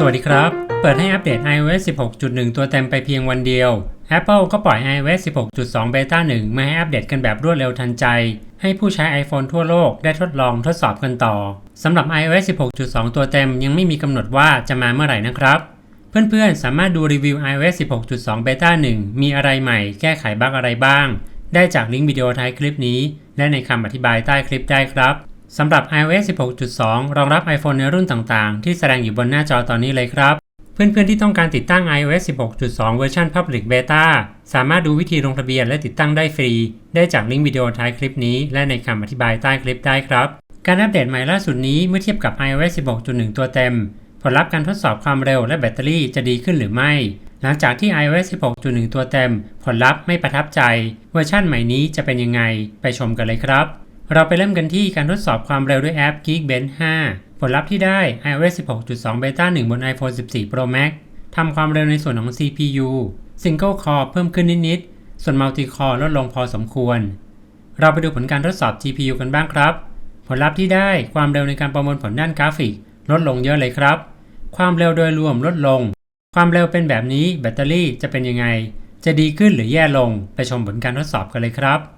สวัสดีครับ เปิดให้อัปเดต iOS 16.1 ตัวเต็มไปเพียงวันเดียว Apple ก็ปล่อย iOS 16.2 Beta 1 มาให้อัปเดตกันแบบรวดเร็วทันใจ ให้ผู้ใช้ iPhone ทั่วโลกได้ทดลองทดสอบกันต่อ สำหรับ iOS 16.2 ตัวเต็มยังไม่มีกำหนดว่าจะมาเมื่อไหร่นะครับ เพื่อนๆ สามารถดูรีวิว iOS 16.2 Beta 1 มีอะไรใหม่ แก้ไขบั๊กอะไรบ้าง ได้จากลิงก์วิดีโอท้ายคลิปนี้ และในคำอธิบายใต้คลิปได้ครับ สำหรับ iOS 16.2 รองรับ iPhone ในรุ่นต่างๆ ที่แสดงอยู่บนหน้าจอตอนนี้เลยครับ เพื่อนๆที่ต้องการติดตั้ง iOS 16.2 เวอร์ชัน Public Beta สามารถดูวิธีลงทะเบียนและติดตั้งได้ฟรี ได้จากลิงก์วิดีโอท้ายคลิปนี้ และในคำอธิบายใต้คลิปได้ครับ การอัปเดตใหม่ล่าสุดนี้เมื่อเทียบกับ iOS 16.1 ตัวเต็ม ผลลัพธ์การทดสอบความเร็วและแบตเตอรี่จะดีขึ้นหรือไม่ หลังจากที่ iOS 16.1 ตัวเต็ม ผลลัพธ์ไม่ประทับใจ เวอร์ชั่นใหม่นี้จะเป็นยังไง ไปชมกันเลยครับ เราไปเริ่มกันที่การทดสอบความเร็วด้วยแอป Geekbench 5 ผลลัพธ์ที่ได้ iOS 16.2 Beta 1 บน iPhone 14 Pro Max ทำความเร็วในส่วนของ CPU Single Core เพิ่มขึ้นนิด ๆ ส่วน Multi Core ลดลงพอสมควร เราไปดูผลการทดสอบ GPU กันบ้างครับ ผลลัพธ์ที่ได้ความเร็วในการประมวลผลด้านกราฟิก ลดลงเยอะเลยครับ ความเร็วโดยรวมลดลง ความเร็วเป็นแบบนี้แบตเตอรี่จะเป็นยังไง จะดีขึ้นหรือแย่ลง ไปชมผลการทดสอบกันเลยครับ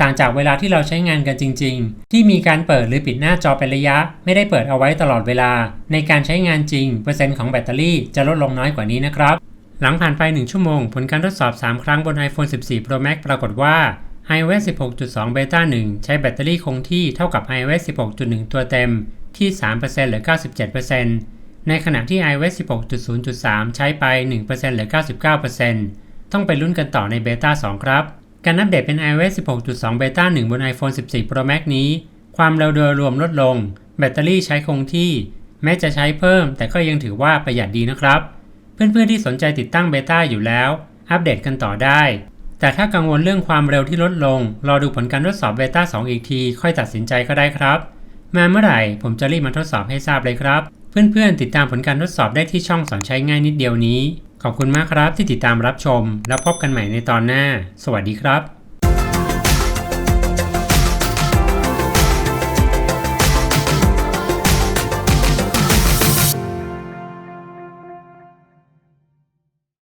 ต่างจากเวลาที่เราใช้งานกันจริง ๆ ที่มีการเปิดหรือปิดหน้าจอเป็นระยะ ไม่ได้เปิดเอาไว้ตลอดเวลา ในการใช้งานจริง เปอร์เซ็นต์ของแบตเตอรี่จะลดลงน้อยกว่านี้นะครับ หลังผ่านไป 1 ชั่วโมง ผลการทดสอบ 3 ครั้งบน iPhone 14 Pro Max ปรากฏว่า iOS 16.2 Beta 1 ใช้แบตเตอรี่คงที่เท่ากับ iOS 16.1 ตัวเต็ม ที่ 3%หรือ 97%ในขณะที่ iOS 16.0.3 ใช้ไป 1%หรือ 99%ต้องไปลุ้นกันต่อใน Beta 2ครับ การอัปเดตเป็น iOS 16.2 Beta 1 บน iPhone 14 Pro Max นี้ ความเร็วโดยรวมลดลง แบตเตอรี่ใช้คงที่ แม้จะใช้เพิ่ม แต่ก็ยังถือว่าประหยัดดีนะครับ เพื่อนๆที่สนใจติดตั้งเบต้าอยู่แล้ว อัปเดตกันต่อได้ แต่ถ้ากังวลเรื่องความเร็วที่ลดลง รอดูผลการทดสอบเบต้า2 อีกที ค่อยตัดสินใจก็ได้ครับ มาเมื่อไหร่ผมจะรีบมาทดสอบให้ทราบเลยครับ เพื่อนๆติดตามผลการทดสอบได้ที่ช่องสอนใช้ง่ายนิดเดียวนี้ ขอบคุณมากครับที่ติดตามรับชม แล้วพบกันใหม่ในตอนหน้า สวัสดีครับ